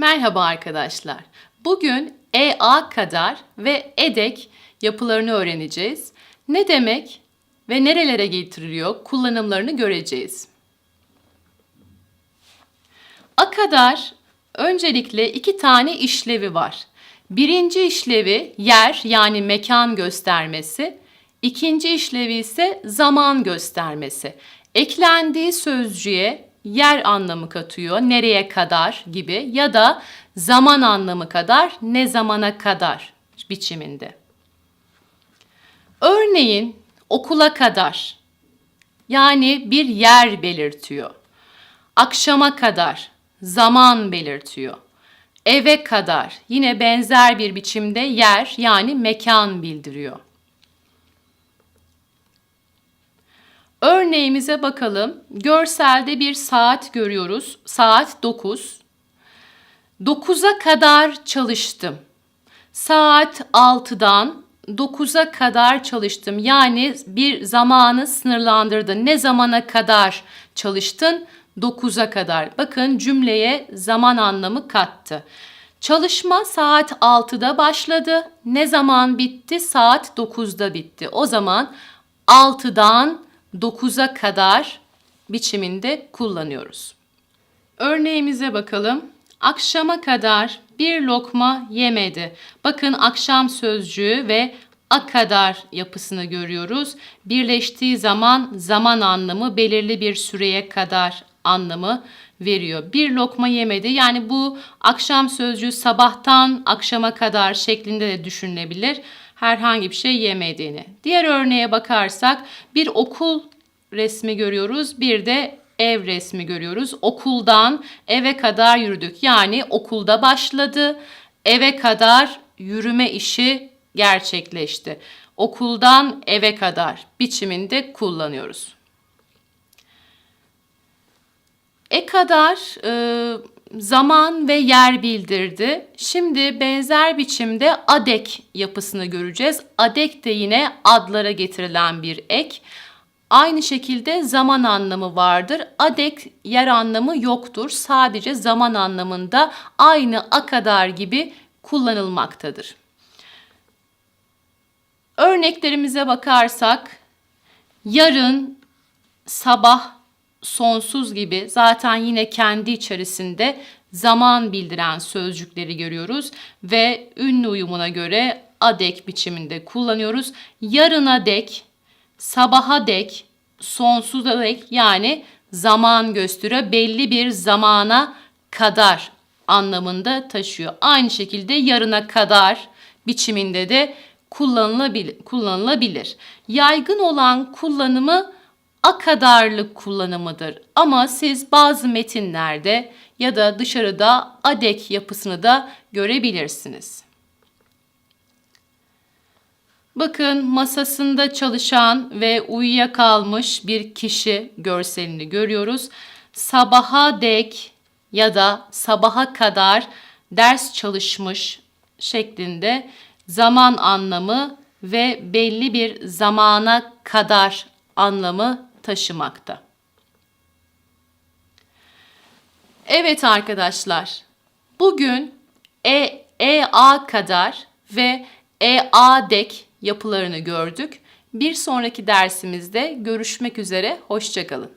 Merhaba arkadaşlar. Bugün EA kadar ve EDEK yapılarını öğreneceğiz. Ne demek ve nerelere getiriliyor kullanımlarını göreceğiz. A kadar öncelikle iki tane işlevi var. Birinci işlevi yer yani mekan göstermesi. İkinci işlevi ise zaman göstermesi. Eklendiği sözcüğe yer anlamı katıyor, nereye kadar gibi ya da zaman anlamı kadar, ne zamana kadar biçiminde. Örneğin okula kadar yani bir yer belirtiyor. Akşama kadar zaman belirtiyor. Eve kadar yine benzer bir biçimde yer yani mekan bildiriyor. Örneğimize bakalım. Görselde bir saat görüyoruz. Saat 9. 9'a kadar çalıştım. Saat 6'dan 9'a kadar çalıştım. Yani bir zamanı sınırlandırdı. Ne zamana kadar çalıştın? 9'a kadar. Bakın cümleye zaman anlamı kattı. Çalışma saat 6'da başladı. Ne zaman bitti? Saat 9'da bitti. O zaman 6'dan 9'a kadar biçiminde kullanıyoruz. Örneğimize bakalım. Akşama kadar bir lokma yemedi. Bakın akşam sözcüğü ve a kadar yapısını görüyoruz. Birleştiği zaman zaman anlamı belirli bir süreye kadar anlamı veriyor. Bir lokma yemedi. Yani bu akşam sözcüğü sabahtan akşama kadar şeklinde de düşünülebilir. Herhangi bir şey yemediğini. Diğer örneğe bakarsak bir okul resmi görüyoruz. Bir de ev resmi görüyoruz. Okuldan eve kadar yürüdük. Yani okulda başladı. Eve kadar yürüme işi gerçekleşti. Okuldan eve kadar biçiminde kullanıyoruz. E kadar e, zaman ve yer bildirdi. Şimdi benzer biçimde adek yapısını göreceğiz. Adek de yine adlara getirilen bir ek. Aynı şekilde zaman anlamı vardır. Adek yer anlamı yoktur. Sadece zaman anlamında aynı a kadar gibi kullanılmaktadır. Örneklerimize bakarsak yarın, sabah, sonsuz gibi zaten yine kendi içerisinde zaman bildiren sözcükleri görüyoruz ve ünlü uyumuna göre adek biçiminde kullanıyoruz. Yarına dek, sabaha dek, sonsuza dek yani zaman gösteriyor. Belli bir zamana kadar anlamında taşıyor. Aynı şekilde yarına kadar biçiminde de kullanılabilir. kullanılabilir. Yaygın olan kullanımı a kadarlık kullanımıdır. Ama siz bazı metinlerde ya da dışarıda adek yapısını da görebilirsiniz. Bakın masasında çalışan ve uyuyakalmış bir kişi görselini görüyoruz. Sabaha dek ya da sabaha kadar ders çalışmış şeklinde zaman anlamı ve belli bir zamana kadar anlamı taşımakta. Evet arkadaşlar, bugün E, EA kadar ve EA dek yapılarını gördük. Bir sonraki dersimizde görüşmek üzere, hoşçakalın.